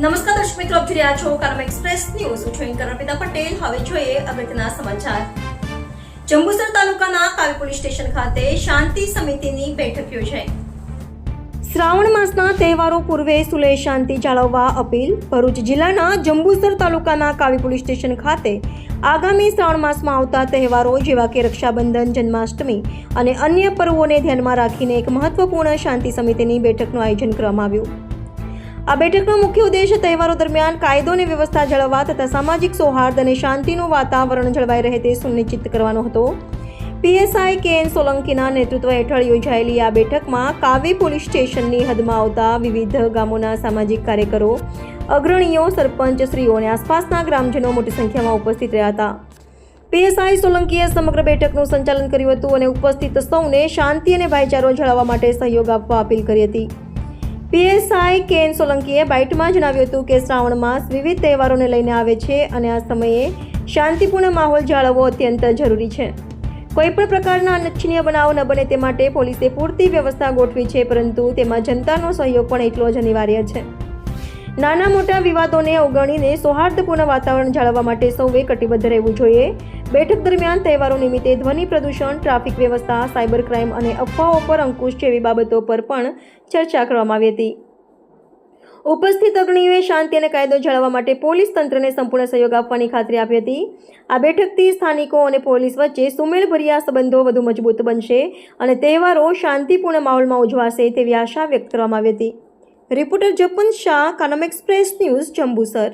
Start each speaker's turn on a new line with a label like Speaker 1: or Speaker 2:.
Speaker 1: નમસ્કાર દર્શક મિત્રો, આપ જોઈ રહ્યા છો કરમ એક્સપ્રેસ ન્યૂઝ. હું છું અર્પિતા પટેલ. હવે જોઈએ અગત્યના સમાચાર. જંબુસર તાલુકાના કાવી પોલીસ સ્ટેશન ખાતે શાંતિ સમિતિની બેઠક યોજાઈ. શ્રાવણ માસના તહેવારો પૂર્વે સુલે શાંતિ જાળવવા અપીલ. ભરૂચ જિલ્લાના જંબુસર તાલુકાના કાવી પોલીસ સ્ટેશન ખાતે આગામી શ્રાવણ માસમાં આવતા તહેવારો જેવા કે રક્ષાબંધન, જન્માષ્ટમી અને અન્ય પર્વોને ધ્યાનમાં રાખીને એક મહત્વપૂર્ણ શાંતિ સમિતિની બેઠકનું આયોજન કરવામાં આવ્યું. આ બેઠકનો મુખ્ય ઉદ્દેશ તહેવારો દરમિયાન કાયદો અને વ્યવસ્થા જાળવવા તથા સામાજિક સૌહાર્દ અને શાંતિનું વાતાવરણ જળવાઈ રહે તે સુનિશ્ચિત કરવાનો હતો. પીએસઆઈ કે એન સોલંકીના નેતૃત્વ હેઠળ યોજાયેલી આ બેઠકમાં કાવી પોલીસ સ્ટેશનની હદમાં આવતા વિવિધ ગામોના સામાજિક કાર્યકરો, અગ્રણીઓ સરપંચશ્રીઓ અને આસપાસના ગ્રામજનો મોટી સંખ્યામાં ઉપસ્થિત રહ્યા હતા. પીએસઆઈ સોલંકીએ સમગ્ર બેઠકનું સંચાલન કર્યું હતું અને ઉપસ્થિત સૌને શાંતિ અને ભાઈચારો જાળવવા માટે સહયોગ આપવા અપીલ કરી હતી. પીએસઆઈ કેન સોલંકીએ બાઇટમાં જણાવ્યું હતું કે શ્રાવણ માસ વિવિધ તહેવારોને લઈને આવે છે અને આ સમયે શાંતિપૂર્ણ માહોલ જાળવવો અત્યંત જરૂરી છે. કોઈપણ પ્રકારના અનિચ્છનીય બનાવ ન બને તે માટે પોલીસે પૂરતી વ્યવસ્થા ગોઠવી છે, પરંતુ તેમાં જનતાનો સહયોગ પણ એટલો જ અનિવાર્ય છે. નાના મોટા વિવાદોને અવગણીને સૌહાર્દપૂર્ણ વાતાવરણ જાળવવા માટે સૌએ કટિબદ્ધ રહેવું જોઈએ. બેઠક દરમિયાન તહેવારો નિમિત્તે ધ્વનિ પ્રદૂષણ, ટ્રાફિક વ્યવસ્થા, સાયબર ક્રાઇમ અને અફવાઓ પર અંકુશ જેવી બાબતો પર પણ ચર્ચા કરવામાં આવી હતી. ઉપસ્થિત અગ્રણીઓએ શાંતિ અને કાયદો જાળવવા માટે પોલીસ તંત્રને સંપૂર્ણ સહયોગ આપવાની ખાતરી આપી હતી. આ બેઠકથી સ્થાનિકો અને પોલીસ વચ્ચે સુમેળભર્યા સંબંધો વધુ મજબૂત બનશે અને તહેવારો શાંતિપૂર્ણ માહોલમાં ઉજવાશે તેવી આશા વ્યક્ત કરવામાં આવી હતી. Reporter Japan Shah Kanam Express News Jambusar.